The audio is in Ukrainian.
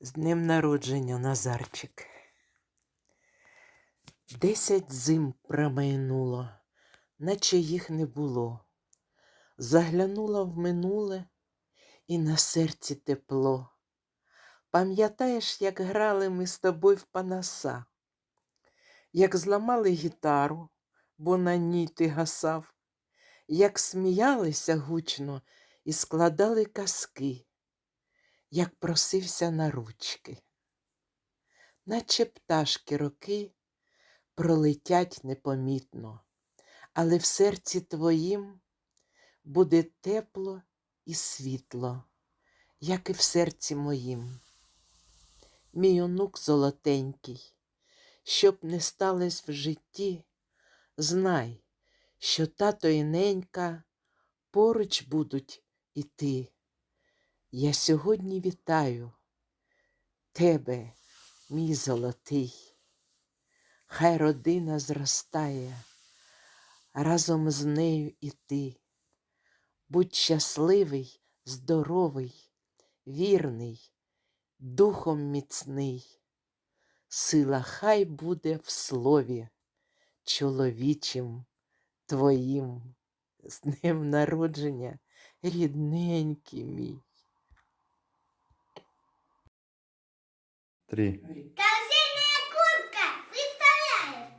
З днем народження, Назарчик. Десять зим промайнуло, наче їх не було. Заглянула в минуле і на серці тепло. Пам'ятаєш, як грали ми з тобою в панаса, як зламали гітару, бо на ній ти гасав, як сміялися гучно і складали казки, як просився на ручки, наче пташки роки пролетять непомітно, але в серці твоїм буде тепло і світло, як і в серці моїм. Мій онук золотенький, щоб не сталось в житті, знай, що тато і ненька поруч будуть іти. Я сьогодні вітаю тебе, мій золотий. Хай родина зростає, разом з нею і ти. Будь щасливий, здоровий, вірний, духом міцний. Сила хай буде в слові чоловічим твоїм. З днем народження, рідненький мій. Три. Корзинная куртка, представляешь?